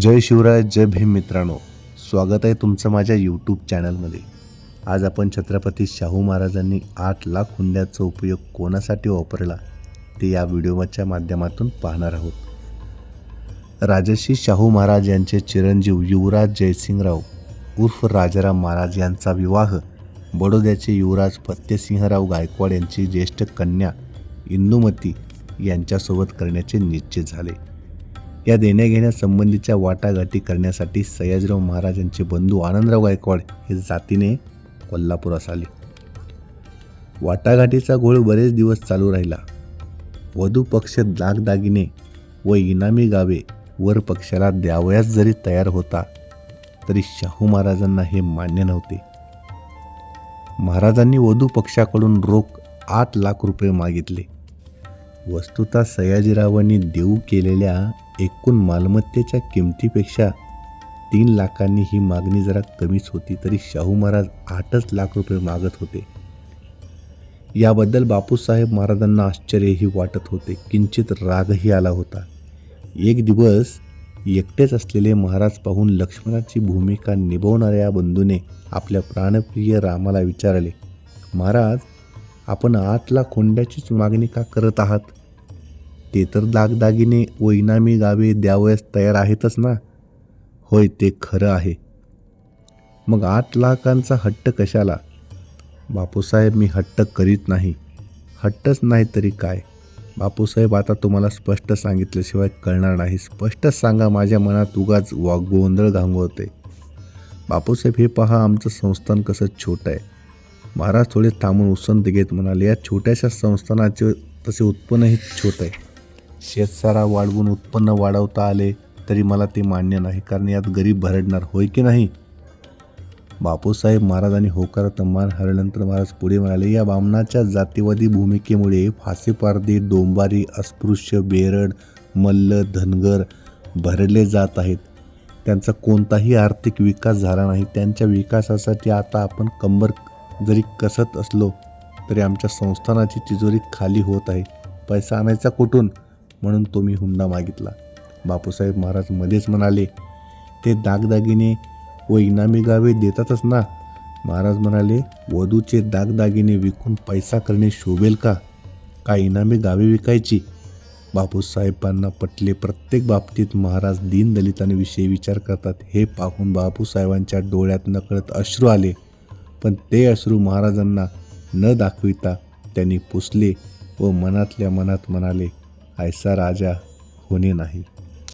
जय शिवराय जय भीम मित्रांनो. स्वागत आहे तुमचं माझ्या यूट्यूब चॅनलमध्ये आज आपण छत्रपती शाहू महाराजांनी आठ लाख हुंड्याचा उपयोग कोणासाठी वापरला ते या व्हिडिओच्या माध्यमातून पाहणार आहोत. राजर्षी शाहू महाराज यांचे चिरंजीव युवराज जयसिंगराव उर्फ राजाराम महाराज यांचा विवाह बडोद्याचे युवराज फत्तेसिंहराव गायकवाड यांची ज्येष्ठ कन्या इंदुमती यांच्यासोबत करण्याचे निश्चित झाले. या देण्याघेण्यासंबंधीच्या वाटाघाटी करण्यासाठी सयाजीराव महाराजांचे बंधू आनंदराव गायकवाड हे जातीने कोल्हापुरास आले वाटाघाटीचा घोळ बरेच दिवस चालू राहिला. वधू पक्ष दागदागिने व इनामी गावे वर पक्षाला द्यावयास जरी तयार होता तरी शाहू महाराजांना हे मान्य नव्हते. महाराजांनी वधू पक्षाकडून रोख आठ लाख रुपये मागितले. वस्तुता सयाजीरावांनी देऊ केलेल्या एकूण मालमत्तेच्या किमतीपेक्षा तीन लाखांनी ही मागणी जरा कमीच होती तरी शाहू महाराज आठच लाख रुपये मागत होते. याबद्दल बापूसाहेब महाराजांना आश्चर्यही वाटत होते. किंचित रागही आला होता. एक दिवस एकटेच असलेले महाराज पाहून लक्ष्मणाची भूमिका निभवणाऱ्या बंधूने आपल्या प्राणप्रिय रामाला विचारले महाराज आपण आठ लाख हुंड्याचीच मागणी का करत आहात? ते तर दागदागिने व इनामी गावे द्यावयास तयार आहेतच ना? होय ते खरं आहे. मग आठ लाखांचा हट्ट कशाला? बापूसाहेब मी हट्ट करीत नाही. हट्टच नाही तरी काय? बापूसाहेब आता तुम्हाला स्पष्ट सांगितल्याशिवाय कळणार नाही. स्पष्टच सांगा माझ्या मनात उगाच वा गोंधळ घांगवते बापूसाहेब हे पहा आमचं संस्थान कसं छोटं आहे. महाराज थोडे थांबून उसंत घेत म्हणाले या छोट्याशा संस्थानाचे तसे उत्पन्नही छोटं आहे. शेतसारा वाढवून उत्पन्न वाढवता आले तरी मला ते मान्य नाही. कारण यात गरीब भरडणार होय की नाही? बापूसाहेब महाराजांनी होकारात मान हरल्यानंतर महाराज पुढे म्हणाले या बामणाच्या जातीवादी भूमिकेमुळे फासेपारदी डोंबारी अस्पृश्य बेरड मल्ल धनगर भरडले जात आहेत. त्यांचा कोणताही आर्थिक विकास झाला नाही. त्यांच्या विकासासाठी आता आपण कंबर जरी कसत असलो तरी आमच्या संस्थानाची तिजोरी खाली होत आहे. पैसा आणायचा कुठून? म्हणून तो मी हुंडा मागितला. बापूसाहेब महाराज मध्येच म्हणाले ते दागदागिने व इनामी गावे देतातच ना. महाराज म्हणाले वधूचे दागदागिने विकून पैसा करणे शोभेल का? का इनामी गावे विकायची? बापूसाहेबांना पटले प्रत्येक बाबतीत महाराज दीनदलितांविषयी विचार करतात. हे पाहून बापूसाहेबांच्या डोळ्यात नकळत अश्रू आले. पण ते अश्रू महाराजांना न दाखविता त्यांनी पुसले व मनातल्या मनात म्हणाले ऐसा राजा होणे नाही।